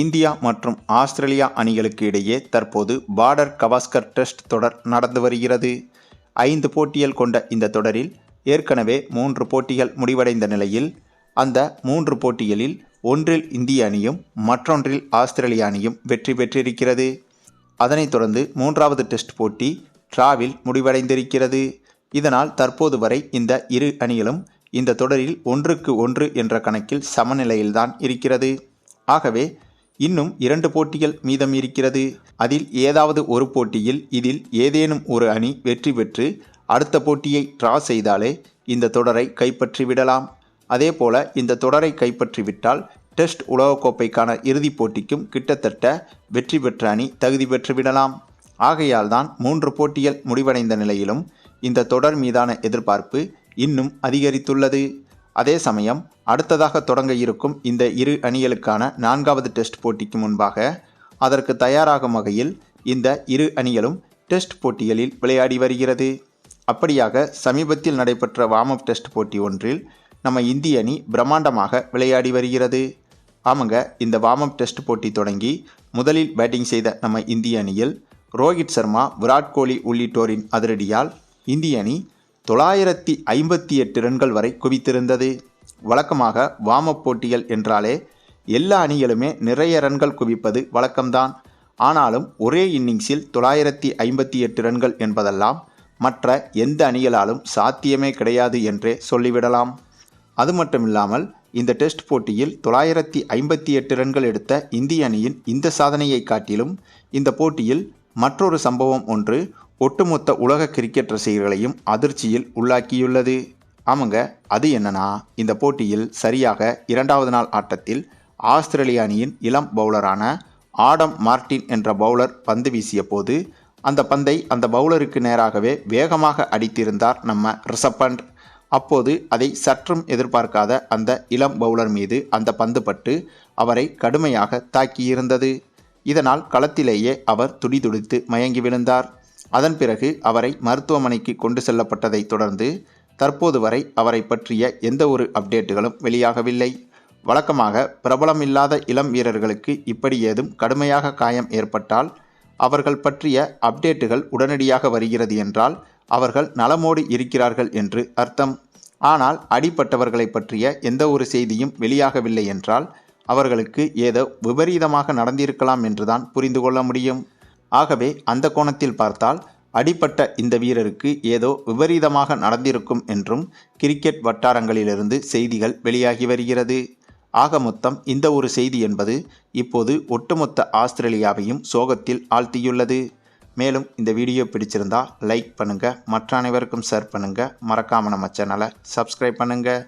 India மற்றும் Australia அணிகளுக்கு இடையே தற்போது பார்டர் கவாஸ்கர் டெஸ்ட் தொடர் நடந்து வருகிறது. ஐந்து போட்டிகள் கொண்ட இந்த தொடரில் ஏற்கனவே மூன்று போட்டிகள் முடிவடைந்த நிலையில் அந்த மூன்று போட்டிகளில் ஒன்றில் இந்திய அணியும் மற்றொன்றில் ஆஸ்திரேலிய அணியும் வெற்றி பெற்றிருக்கிறது. அதனைத் தொடர்ந்து மூன்றாவது டெஸ்ட் போட்டி டிராவில் முடிவடைந்திருக்கிறது. இதனால் தற்போது வரை இந்த இரு அணிகளும் இந்த தொடரில் ஒன்றுக்கு ஒன்று என்ற கணக்கில் சமநிலையில்தான் இருக்கிறது. ஆகவே இன்னும் இரண்டு போட்டிகள் மீதம் இருக்கிறது. அதில் ஏதாவது ஒரு போட்டியில் இதில் ஏதேனும் ஒரு அணி வெற்றி பெற்று அடுத்த போட்டியை டிரா செய்தாலே இந்த தொடரை கைப்பற்றி விடலாம். அதேபோல இந்த தொடரை கைப்பற்றிவிட்டால் டெஸ்ட் உலகக்கோப்பைக்கான இறுதிப் போட்டிக்கும் கிட்டத்தட்ட வெற்றி பெற்ற அணி தகுதி பெற்று விடலாம். ஆகையால் தான் மூன்று போட்டிகள் முடிவடைந்த நிலையிலும் இந்த தொடர் மீதான எதிர்பார்ப்பு இன்னும் அதிகரித்துள்ளது. அதே சமயம் அடுத்ததாக தொடங்க இருக்கும் இந்த இரு அணிகளுக்கான நான்காவது டெஸ்ட் போட்டிக்கு முன்பாக அதற்கு தயாராகும் வகையில் இந்த இரு அணிகளும் டெஸ்ட் போட்டிகளில் விளையாடி வருகிறது. அப்படியாக சமீபத்தில் நடைபெற்ற வார்ம் அப் டெஸ்ட் போட்டி ஒன்றில் நம்ம இந்திய அணி பிரம்மாண்டமாக விளையாடி வருகிறது. ஆமாங்க இந்த வார்ம் அப் டெஸ்ட் போட்டி தொடங்கி முதலில் பேட்டிங் செய்த நம்ம இந்திய அணியில் ரோஹித் சர்மா விராட் கோலி உள்ளிட்டோரின் அதிரடியால் இந்திய அணி தொள்ளாயிரத்தி ஐம்பத்தி எட்டு ரன்கள் வரை குவித்திருந்தது. வழக்கமாக வாமப் போட்டிகள் என்றாலே எல்லா அணிகளுமே நிறைய ரன்கள் குவிப்பது வழக்கம்தான். ஆனாலும் ஒரே இன்னிங்ஸில் தொள்ளாயிரத்தி ஐம்பத்தி எட்டு ரன்கள் என்பதெல்லாம் மற்ற எந்த அணிகளாலும் சாத்தியமே கிடையாது என்றே சொல்லிவிடலாம். அது மட்டுமில்லாமல் இந்த டெஸ்ட் போட்டியில் தொள்ளாயிரத்தி ஐம்பத்தி எட்டு ரன்கள் எடுத்த இந்திய அணியின் இந்த சாதனையை காட்டிலும் இந்த போட்டியில் மற்றொரு சம்பவம் ஒன்று ஒட்டுமொத்த உலக கிரிக்கெட் ரசிகர்களையும் அதிர்ச்சியில் உள்ளாக்கியுள்ளது. ஆமாங்க அது என்னன்னா இந்த போட்டியில் சரியாக இரண்டாவது நாள் ஆட்டத்தில் ஆஸ்திரேலிய அணியின் இளம் பவுலரான ஆடம் மார்டின் என்ற பவுலர் பந்து வீசிய போது அந்த பந்தை அந்த பவுலருக்கு நேராகவே வேகமாக அடித்திருந்தார் நம்ம ரிஷப் பண்ட் அப்போது அதை சற்றும் எதிர்பார்க்காத அந்த இளம் பவுலர் மீது அந்த பந்து பட்டு அவரை கடுமையாக தாக்கியிருந்தது. இதனால் களத்திலேயே அவர் துடிதுடித்து மயங்கி விழுந்தார். அதன் பிறகு அவரை மருத்துவமனைக்கு கொண்டு செல்லப்பட்டதைத் தொடர்ந்து தற்போது வரை அவரை பற்றிய எந்த ஒரு அப்டேட்டுகளும் வெளியாகவில்லை. வழக்கமாக பிரபலமில்லாத இளம் வீரர்களுக்கு இப்படி ஏதும் கடுமையாக காயம் ஏற்பட்டால் அவர்கள் பற்றிய அப்டேட்டுகள் உடனடியாக வருகிறது என்றால் அவர்கள் நலமோடு இருக்கிறார்கள் என்று அர்த்தம். ஆனால் அடிப்பட்டவர்களை பற்றிய எந்த ஒரு செய்தியும் வெளியாகவில்லை என்றால் அவர்களுக்கு ஏதோ விபரீதமாக நடந்திருக்கலாம் என்றுதான் புரிந்து கொள்ள முடியும். ஆகவே அந்த கோணத்தில் பார்த்தால் அடிப்பட்ட இந்த வீரருக்கு ஏதோ விபரீதமாக நடந்திருக்கும் என்றும் கிரிக்கெட் வட்டாரங்களிலிருந்து செய்திகள் வெளியாகி வருகிறது. ஆக மொத்தம் இந்த ஒரு செய்தி என்பது இப்போது ஒட்டுமொத்த ஆஸ்திரேலியாவையும் சோகத்தில் ஆழ்த்தியுள்ளது. மேலும் இந்த வீடியோ பிடிச்சிருந்தா லைக் பண்ணுங்கள் மற்ற அனைவருக்கும் ஷேர் பண்ணுங்கள் மறக்காமல் நம்ம சேனலை சப்ஸ்கிரைப் பண்ணுங்கள்